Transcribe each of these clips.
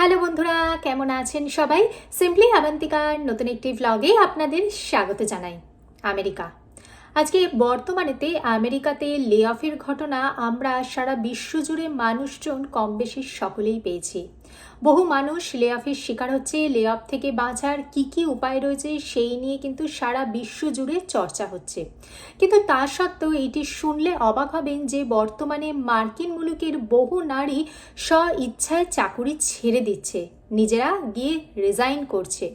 Hello বন্ধুরা কেমন আছেন সবাই? সিম্পলি আবান্তিকার নতুন একটি ভ্লগে আপনাদের স্বাগত জানাই। আমেরিকা। আজকে বর্তমানেতে আমেরিকাতে লে অফের ঘটনা আমরা সারা বিশ্বজুড়ে মানুষজন কম বেশি সকলেই পেয়েছি। বহু মানুষ লে অফের শিকার হচ্ছে লে অফ থেকে বাঁচার কি কি উপায় রয়েছে সেই নিয়ে কিন্তু সারা বিশ্ব জুড়ে চর্চা হচ্ছে। কিন্তু তা সত্ত্বেও এটি শুনলে অবাক হবেন যে বর্তমানে মার্কিন মুলুকের বহু নারী স্ব ইচ্ছায় চাকুরি ছেড়ে দিচ্ছে, নিজেরা গিয়ে রিজাইন করছে।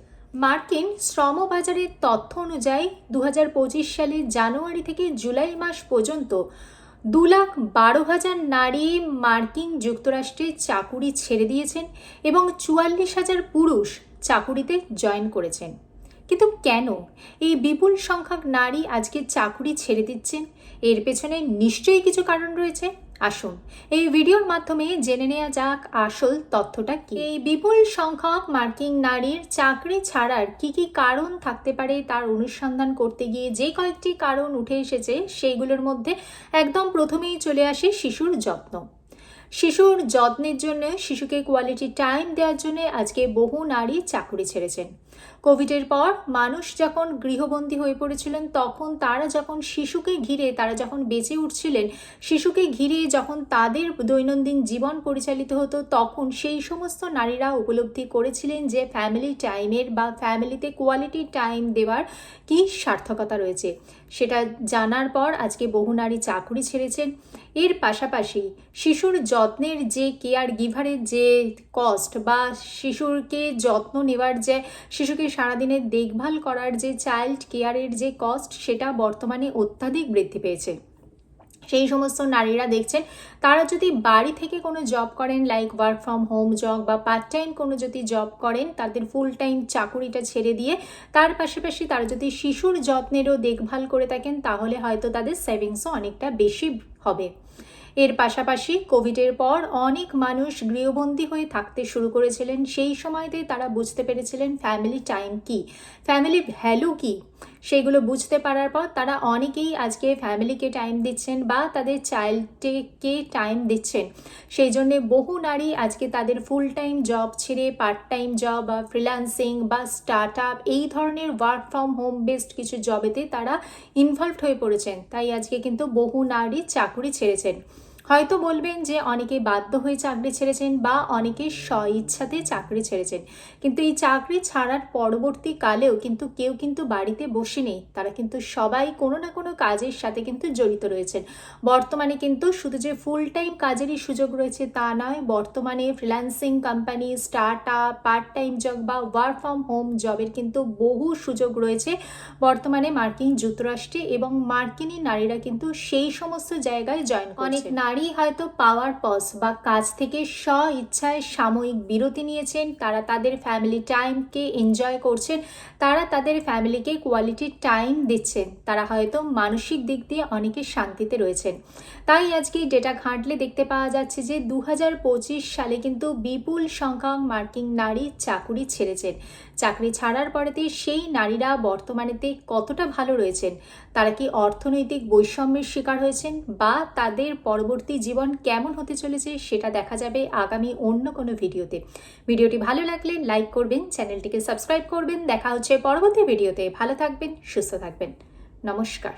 মার্কিন শ্রম বাজারের তথ্য অনুযায়ী দু হাজার পঁচিশ সালের জানুয়ারি থেকে জুলাই মাস পর্যন্ত দু লাখ বারো হাজার নারী মার্কিন যুক্তরাষ্ট্রে চাকুরি ছেড়ে দিয়েছেন এবং চুয়াল্লিশ হাজার পুরুষ চাকুরিতে জয়েন করেছেন। কিন্তু কেন এই বিপুল সংখ্যক নারী আজকে চাকুরি ছেড়ে দিচ্ছেন? এর পেছনে নিশ্চয়ই কিছু কারণ রয়েছে। আসুন। এই ভিডিওর মাধ্যমে জেনে নেওয়া যাক আসল তথ্যটা কি। এই বিপুল সংখ্যক মার্কিন নারীর চাকরি ছাড়ার কি কি কারণ থাকতে পারে তার অনুসন্ধান করতে গিয়ে যে কয়েকটি কারণ উঠে এসেছে সেইগুলোর মধ্যে একদম প্রথমেই চলে আসে শিশুর যত্ন। শিশুর যত্নের জন্য, শিশুকে কোয়ালিটি টাইম দেওয়ার জন্য আজকে বহু নারী চাকরি ছেড়েছেন। কোভিডের পর মানুষ যখন গৃহবন্দী হয়ে পড়েছিলেন, তখন তারা যখন শিশুকে ঘিরে, তারা যখন বেঁচে উঠছিলেন, শিশুকে ঘিরে যখন তাদের দৈনন্দিন জীবন পরিচালিত হতো, তখন সেই সমস্ত নারীরা উপলব্ধি করেছিলেন যে ফ্যামিলি টাইমের বা ফ্যামিলিতে কোয়ালিটি টাইম দেওয়ার কি সার্থকতা রয়েছে। সেটা জানার পর আজকে বহু নারী চাকুরি ছেড়েছেন। এর পাশাপাশি শিশুর যত্নের যে কেয়ার গিভারের যে কস্ট বা শিশুরকে যত্ন নেওয়ার যে, শিশুকে সারাদিনের দেখভাল করার যে চাইল্ড কেয়ারের যে কস্ট, সেটা বর্তমানে অত্যাধিক বৃদ্ধি পেয়েছে। সেই সমস্ত নারীরা দেখছেন, তারা যদি বাড়ি থেকে কোনো জব করেন like work from home job বা পার্ট টাইম কোনো যদি জব করেন, তাদের ফুল টাইম চাকুরিটা ছেড়ে দিয়ে, তার পাশাপাশি তারা যদি শিশুর যত্নেরও দেখভাল করে থাকেন, তাহলে হয়তো তাদের সেভিংসও অনেকটা বেশি হবে। এর পাশাপাশি কোভিডের পর অনেক মানুষ গৃহবন্দী হয়ে থাকতে শুরু করেছিলেন। সেই সময়তে তারা বুঝতে পেরেছিলেন ফ্যামিলি টাইম কি। ফ্যামিলি ভ্যালু কি? সেগুলো বুঝতে পারার পর তারা অনেকেই আজকে ফ্যামিলিকে টাইম দিচ্ছেন বা তাদের চাইল্ডকে টাইম দিচ্ছেন। সেই জন্যে বহু নারী আজকে তাদের ফুল টাইম জব ছেড়ে পার্ট টাইম জব বা ফ্রিল্যান্সিং বা স্টার্ট আপ এই ধরনের ওয়ার্ক ফ্রম হোম বেসড কিছু জবেতে তারা ইনভলভড হয়ে পড়েছেন। তাই আজকে কিন্তু বহু নারী চাকুরি ছেড়েছেন। হয়তো বলবেন যে অনেকে বাধ্য হয়ে চাকরি ছেড়েছেন বা অনেকে স্ব ইচ্ছাতে চাকরি ছেড়েছেন। কিন্তু এই চাকরি ছাড়ার পরবর্তীকালেও কিন্তু কেউ কিন্তু বাড়িতে বসে নেই। তারা কিন্তু সবাই কোনো না কোনো কাজের সাথে কিন্তু জড়িত রয়েছেন। বর্তমানে কিন্তু শুধু যে ফুল টাইম কাজেরই সুযোগ রয়েছে তা নয়, বর্তমানে freelancing company start up part time job বা ওয়ার্ক ফ্রম হোম জবের কিন্তু বহু সুযোগ রয়েছে। বর্তমানে মার্কিন যুক্তরাষ্ট্রে এবং মার্কিনী নারীরা কিন্তু সেই সমস্ত জায়গায় জয়েন অনেক নারী নারী হয়তো পাওয়ার পস বা কাজ থেকে স্ব ইচ্ছায় সাময়িক বিরতি নিয়েছেন। তারা তাদের ফ্যামিলি টাইমকে এনজয় করছেন। তারা তাদের ফ্যামিলিকে কোয়ালিটি টাইম দিচ্ছেন। তারা হয়তো মানসিক দিক দিয়ে অনেকে শান্তিতে রয়েছেন। তাই আজকে ডেটা ঘাঁটলে দেখতে পাওয়া যাচ্ছে যে দু হাজার পঁচিশ সালে কিন্তু বিপুল সংখ্যক মার্কিন নারী চাকুরি ছেড়েছেন। চাকরি ছাড়ার পরেতে সেই নারীরা বর্তমানেতে কতটা ভালো রয়েছেন? তারা কি অর্থনৈতিক বৈষম্যের শিকার হয়েছেন বা তাদের পরবর্তী জীবন কেমন হতে চলেছে সেটা দেখা যাবে আগামী অন্য কোনো ভিডিওতে। ভিডিওটি ভালো লাগলে লাইক করবেন, চ্যানেলটিকে সাবস্ক্রাইব করবেন। দেখা হচ্ছে পরবর্তী ভিডিওতে। ভালো থাকবেন, সুস্থ থাকবেন। নমস্কার।